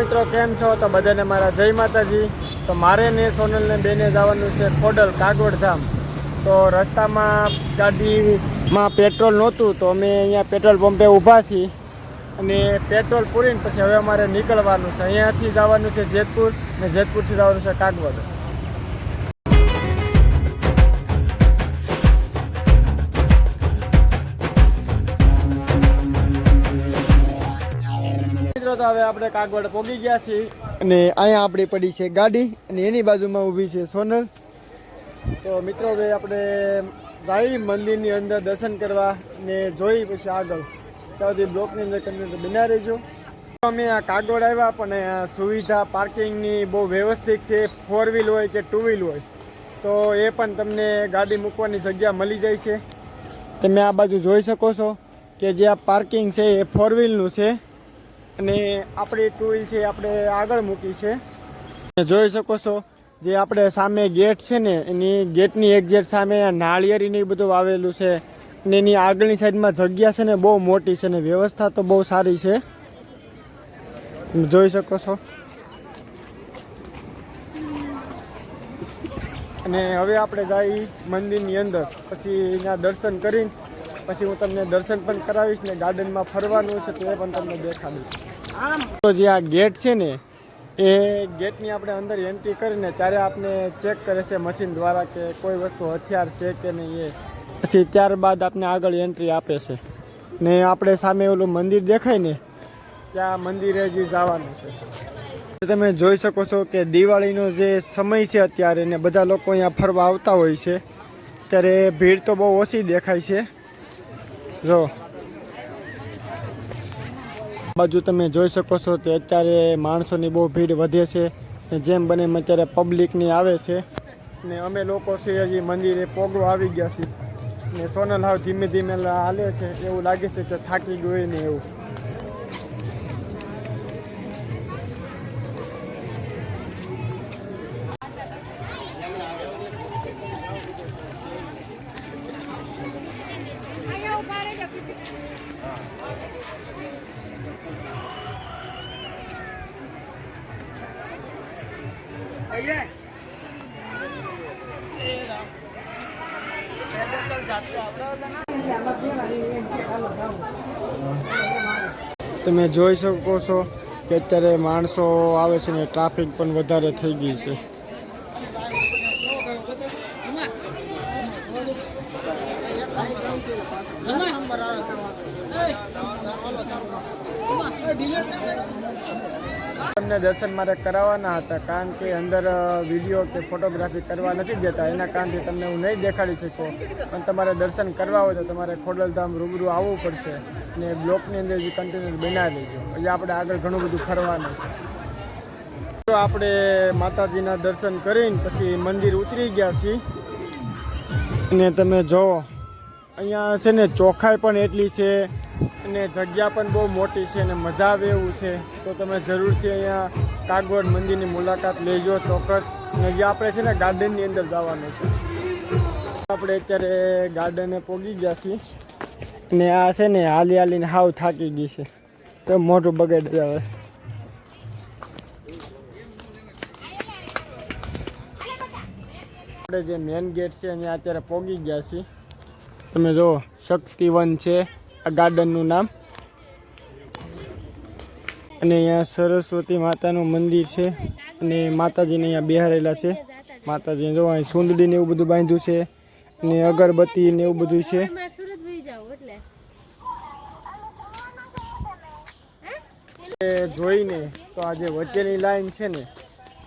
મિત્રો, કેમ છો? તો બધાને મારા જય માતાજી. તો મારે ને સોનલને બેને જવાનું છે ખોડલ કાગવડધામ તો રસ્તામાં ગાડીમાં પેટ્રોલ નહોતું, તો અમે અહીંયા પેટ્રોલ પંપે ઊભા છીએ. અને પેટ્રોલ પૂરીને પછી હવે અમારે નીકળવાનું છે. અહીંયાથી જવાનું છે જેતપુર ને જેતપુરથી જવાનું છે કાગવડ. મિત્રો તો હવે આપણે કાગવડ પહોંચી ગયા છીએ. અને અહીંયા આપણી પડી છે ગાડી અને એની બાજુમાં ઊભી છે સોનલ. તો મિત્રો હવે આપણે જઈ મંદિરની અંદર દર્શન કરવા ને જોઈ પછી આગળ. ત્યાં સુધી બ્લોકની અંદર કન્ટિન્યુ બના રહેજો. અમે આ કાગવડ આવ્યા પણ સુવિધા પાર્કિંગની બહુ વ્યવસ્થિત છે. ફોર વ્હીલ હોય કે ટુ વ્હીલ હોય. તો એ પણ તમને ગાડી મૂકવાની જગ્યા મળી જાય છે. તમે આ બાજુ જોઈ શકો છો કે જે આ પાર્કિંગ છે એ ફોર વ્હીલનું છે. અને આપણી ટુ વ્હીલ છે આપણે આગળ મૂકી છે. જોઈ શકો છો જે આપણે સામે ગેટ છે ને, એની ગેટની એક્ઝેટ સામે નાળિયેરીને બધું વાવેલું છે. અને એની આગળની સાઈડમાં જગ્યા છે ને, બહુ મોટી છે ને, વ્યવસ્થા તો બહુ સારી છે. જોઈ શકો છો. અને હવે આપણે જઈ મંદિરની અંદર, પછી એના દર્શન કરીને પછી હું તમને દર્શન પણ કરાવીશ ને ગાર્ડનમાં ફરવાનું છે તો એ પણ તમને દેખાડીશ. તો જે આ ગેટ છે ને એ ગેટની આપણે અંદર એન્ટ્રી કરીને ત્યારે આપણે ચેક કરે છે મશીન દ્વારા કે કોઈ વસ્તુ હથિયાર છે કે નહીં એ. પછી ત્યારબાદ આપણે આગળ એન્ટ્રી આપે છે. ને આપણે સામે ઓલું મંદિર દેખાય ને ત્યાં મંદિરે જે જવાનું છે. તમે જોઈ શકો છો કે દિવાળીનો જે સમય છે અત્યારે ને બધા લોકો અહીંયા ફરવા આવતા હોય છે ત્યારે ભીડ તો બહુ ઓછી દેખાય છે. જો. બાજુ તમે જોઈ શકો છો કે અત્યારે માણસોની બહુ ભીડ વધે છે ને જેમ બને એમ અત્યારે પબ્લિકની આવે છે. ને અમે લોકો છે હજી મંદિરે પોગળો આવી ગયા છીએ. ને સોનલ હાવ ધીમે ધીમે હાલે છે. એવું લાગે છે કે થાકી ગયું ને એવું. તમે જોઈ શકો છો કે અત્યારે માણસો આવે છે ને ટ્રાફિક પણ વધારે થઈ ગઈ છે. તમને દર્શન મારે કરાવવાના હતા, કારણ કે અંદર વીડિયો કે ફોટોગ્રાફી કરવા નથી દેતા. એના કારણથી તમને હું નહીં દેખાડી શકો. પણ તમારે દર્શન કરવા હોય તો તમારે ખોડલધામ રૂબરૂ આવવું પડશે ને બ્લોકની અંદર જે કન્ટેનર બનાવી લેજો. એટલે આપણે આગળ ઘણું બધું ફરવાનું છે. આપણે માતાજીના દર્શન કરીને પછી મંદિર ઉતરી ગયા છીએ. અને તમે જો અહીંયા છે ને ચોખાઈ પણ એટલી છે અને જગ્યા પણ બહુ મોટી છે અને મજા આવે એવું છે. તો તમે જરૂરથી અહીંયા કાગવડ મંદિરની મુલાકાત લેજો ચોક્કસ. અને જે આપણે છે ને ગાર્ડનની અંદર જવાનું છે. આપણે અત્યારે ગાર્ડને પહોંચી ગયા છીએ. અને આ છે ને હાલી હાલીને હાવ થાકી ગઈ છે. તો મોટું બગડ આવે. છે આપણે જે મેન ગેટ છે, અહીંયા અત્યારે પોગી ગયા છીએ. તમે જો શક્તિવન છે, આ ગાર્ડનનું નામ. અને અહીંયા સરસ્વતી માતાનું મંદિર છે અને માતાજીને અહીંયા બિહારેલા છે. માતાજીને જો અહીં સુંદડી ને એવું બધું બાંધ્યું છે અને અગરબત્તી ને એવું બધું છે. જાવ જોઈને તો આ જે વચ્ચેની લાઈન છે ને,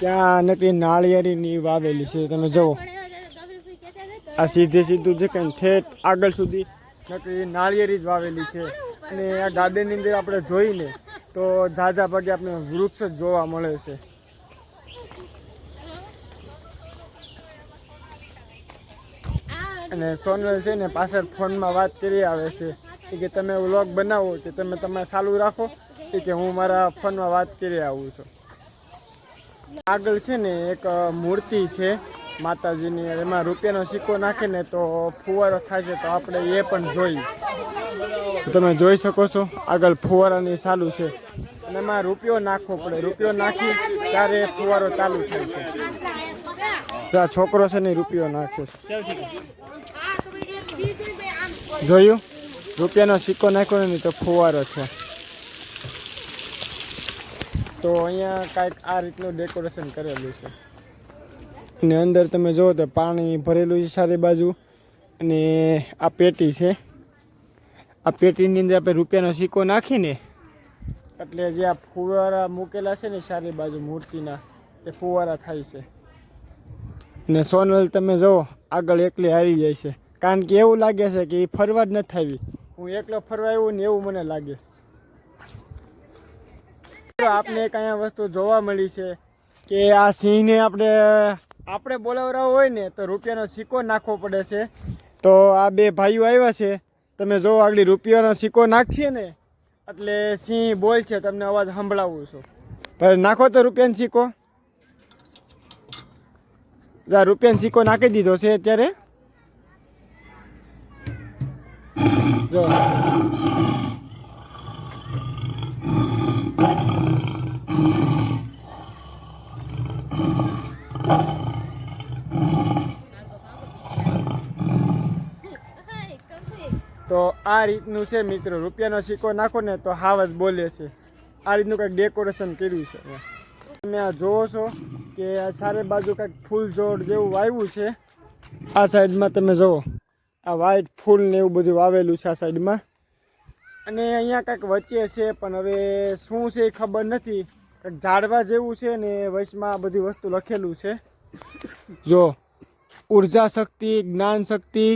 ત્યાં નકરી નાળિયેરીની વાવેલી છે. તમે જુઓ પણ એવા દાદા ગભરી ફૂઈ કહેતા ને તો આ સીધે સીધું છે કે ઠેઠ આગળ સુધી નકરી નાળિયેરી જ વાવેલી છે. અને આ ગાર્ડનની અંદર આપણે જોઈને તો ઝાઝા ભાગે આપણે વૃક્ષ જ જોવા મળે છે. અને સોનલ છે ને પાછળ ફોનમાં વાત કરી આવે છે એ કે તમે વ્લોગ બનાવો કે તમે તમે ચાલુ રાખો એ કે હું મારા ફોનમાં વાત કરી આવું છું. આગળ છે ને એક મૂર્તિ છે. માતાજીની, એમાં રૂપિયાનો સિક્કો નાખીને તો ફુવારો થાય છે તો આપણે એ પણ જોઈ. તમે જોઈ શકો છો, આગળ ફુવારાની ચાલુ છે. અને એમાં રૂપિયો નાખવો પડે. રૂપિયો નાખી ત્યારે ફુવારો ચાલુ થાય છે. આ છોકરો છે ને રૂપિયો નાખે છે. જોયું? રૂપિયાનો સિક્કો નાખ્યો ને તો ફુવારો છે. તો અહીંયા કાંઈક આ રીતનું ડેકોરેશન કરેલું છે. અને અંદર તમે જુઓ તો પાણી ભરેલું છે સારી બાજુ અને આ પેટી છે. આ પેટીની અંદર આપણે રૂપિયાનો સિક્કો નાખીને એટલે જે આ ફુવારા મૂકેલા છે ને સારી બાજુ મૂર્તિના, એ ફુવારા થાય છે. ને સોનલ તમે જુઓ, આગળ એકલી હારી જાય છે. કારણ કે એવું લાગે છે કે એ ફરવા જ નથી આવી. હું એકલો ફરવા આવ્યો ને એવું મને લાગે. આપને એક અહીંયા વસ્તુ જોવા મળી છે. કે આ સિંહને આપણે આપણે બોલાવરાવો હોય ને, તો રૂપિયાનો સિક્કો નાખવો પડે છે. તો આ બે ભાઈઓ આવ્યા છે. તમે જો આગળ રૂપિયાનો સિક્કો નાખશે ને, એટલે સિંહ બોલ છે, તમને અવાજ સંભળાવું છું. ભાઈ, નાખો તો રૂપિયાનો સિક્કો. રૂપિયાનો સિક્કો નાખી દીધો છે અત્યારે. જો તો આ રીતનું છે મિત્રો, રૂપિયાનો સિક્કો નાખો ને તો હાવ જ બોલે છે. આ રીતનું કંઈક ડેકોરેશન કર્યું છે તમે આ જોવો છો કે આ ચારે બાજુ કંઈક ફૂલ જોડ જેવું વાવ્યું છે. આ સાઈડમાં તમે જુઓ આ વ્હાઈટ ફૂલ ને એવું બધું વાવેલું છે આ સાઈડમાં. અને અહીંયા કંઈક વચ્ચે છે, પણ હવે શું છે એ ખબર નથી. કંઈક ઝાડવા જેવું છે ને વચમાં આ બધી વસ્તુ લખેલું છે. જો, ઊર્જા શક્તિ, જ્ઞાન શક્તિ,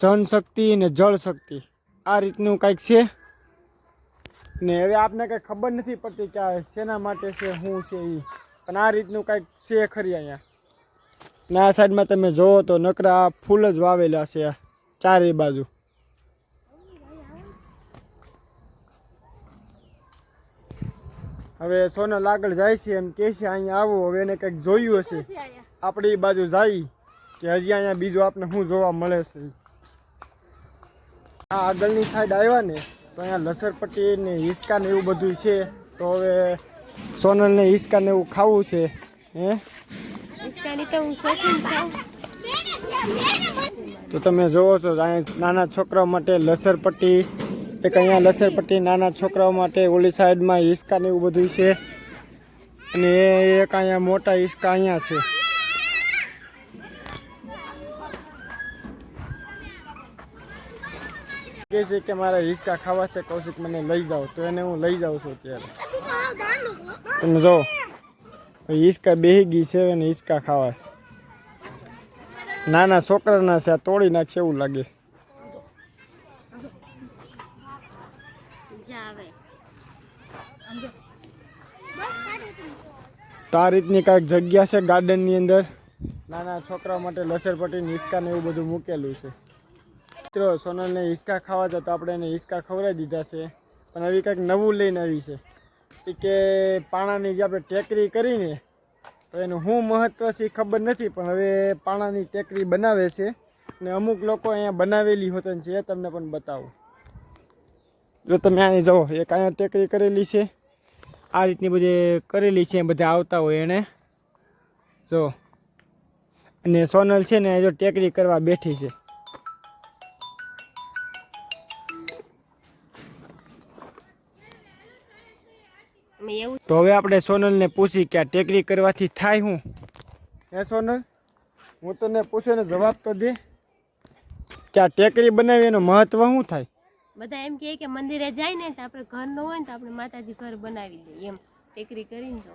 જન શક્તિ ને જળ શક્તિ. આ રીતનું કંઈક છે. ને હવે આપને કંઈ ખબર નથી પડતી કે આ શેના માટે છે શું છે એ પણ આ રીતનું કંઈક છે ખરી અહીંયા. ને આ સાઈડમાં તમે જોવો તો નકરા ફૂલ જ વાવેલા છે ચારે બાજુ. હવે સોનલ આગળ જાય છે એમ કે છે અહીંયા આવો હવે એને કંઈક જોયું હશે. આપણે એ બાજુ જાય કે હજી અહીંયા બીજું આપણે શું જોવા મળે છે આ આગળની સાઈડ આવ્યા ને તો અહીંયા લસરપટ્ટી ને હિસકા ને એવું બધું છે. તો હવે સોનલને હિસકા ને એવું ખાવું છે હે? તો તમે જોવો છો અહીંયા નાના છોકરાઓ માટે લસરપટ્ટી એક અહીંયા લસરપટ્ટી નાના છોકરાઓ માટે ઓલી સાઈડમાં હિસકા ને એવું બધું છે. અને એ એક અહીંયા મોટા હિસકા અહીંયા છે. કે છે કે મારે હિસકા ખાવા છે કૌશિક મને લઈ જાઓ. તો એને હું લઈ જાઉં છું અત્યારે. તમે જો હિસકા બેહી ગઈ છે અને હિસકા ખાવા છે. નાના છોકરાના છે, આ તોડી નાખશે એવું લાગે આ રીતની કાંઈક જગ્યા છે ગાર્ડનની અંદર? નાના છોકરાઓ માટે લસરપટ્ટી ને ને એવું બધું મૂકેલું છે. મિત્રો, સોનલને હિંચકા ખાવા હતા તો આપણે એને હિંચકા ખવડાવી દીધા છે. પણ હવે કંઈક નવું લઈને આવી છે. એ કે પાણાની જે આપણે ટેકરી કરીને, તો એનું શું મહત્ત્વ છે ખબર નથી, પણ હવે પાણાની ટેકરી બનાવે છે. ને અમુક લોકો અહીંયા બનાવેલી હોતન છે એ તમને પણ બતાવું. જો તમે અહીં જાઓ, એક અહીંયા ટેકરી કરેલી છે. આ રીતની બધી કરેલી છે, બધા આવતા હોય એણે જો. અને સોનલ છે ને, જો ટેકરી કરવા બેઠી છે. એવું તો હવે આપણે સોનલને પૂછી કે આ ટેકરી કરવાથી થાય શું હે સોનલ હું તને પૂછ્યો ને જવાબ તો દે. કે આ ટેકરી બનાવી એનું મહત્વ શું થાય? બધા એમ કહે કે મંદિરે જાય ને તો આપણે ઘર ન હોય ને તો આપણે માતાજી ઘર બનાવી દઈએ એમ ટેકરી કરીને તો.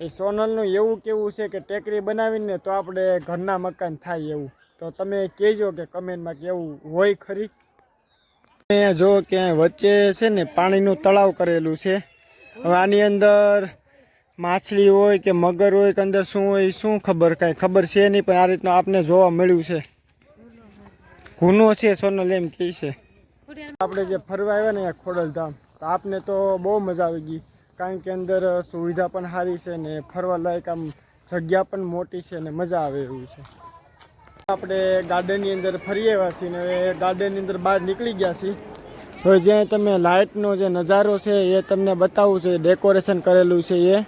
એ સોનલનું એવું કેવું છે કે ટેકરી બનાવીને તો આપણે ઘરના મકાન થાય એવું. તો તમે કહેજો કે કમેન્ટમાં કેવું હોય ખરી. અહીંયા જો કે વચ્ચે છે ને પાણીનું તળાવ કરેલું છે. હવે આની અંદર માછલી હોય કે મગર હોય કે અંદર શું હોય શું ખબર કાંઈ ખબર છે નહીં, પણ આ રીતનું આપને જોવા મળ્યું છે. ગુનો છે, સોનલ એમ કહે છે. આપણે જે ફરવા આવ્યા ને ખોડલધામ આપને તો બહુ મજા આવી ગઈ. કારણ કે અંદર સુવિધા પણ સારી છે ને ફરવા લાયક આમ જગ્યા પણ મોટી છે ને મજા આવે એવું છે. આપણે ગાર્ડનની અંદર ફરી આવ્યા છીએ ને ગાર્ડનની અંદર બહાર નીકળી ગયા છીએ. હવે જ્યાં તમે લાઇટનો જે નજારો છે એ તમને બતાવું છે, ડેકોરેશન કરેલું છે એ.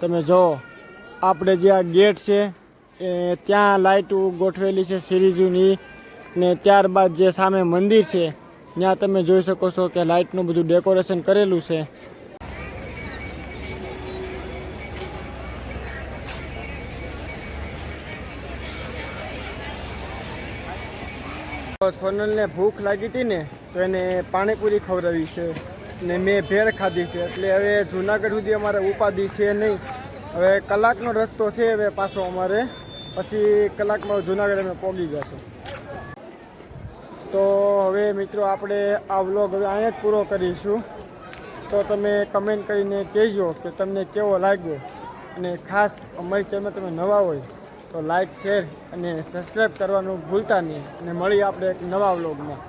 તમે જો, આપણે જે આ ગેટ છે, એ ત્યાં લાઇટ ગોઠવેલી છે સિરીઝોની ને ત્યારબાદ જે સામે મંદિર છે, ત્યાં તમે જોઈ શકો છો કે લાઇટનું બધું ડેકોરેશન કરેલું છે. સોનલને ભૂખ લાગી હતી ને તો એને પાણીપુરી ખવડાવી છે ને મેં ભેળ ખાધી છે. એટલે હવે જુનાગઢ સુધી અમારે ઉપાધિ છે નહીં. હવે કલાકનો રસ્તો છે હવે પાછો અમારે. પછી કલાકમાં જુનાગઢ અમે પહોંચી જશું. તો હવે મિત્રો આપણે આ વ્લોગ હવે અહીંયા જ પૂરો કરીશું. તો તમે કમેન્ટ કરીને કહેજો કે તમને કેવો લાગ્યો. અને ખાસ અમારી ચેનલ તમે નવા હોય તો લાઈક, શેર અને સબસ્ક્રાઈબ કરવાનું ભૂલતા નહીં. અને મળીએ આપણે એક નવા વ્લોગમાં.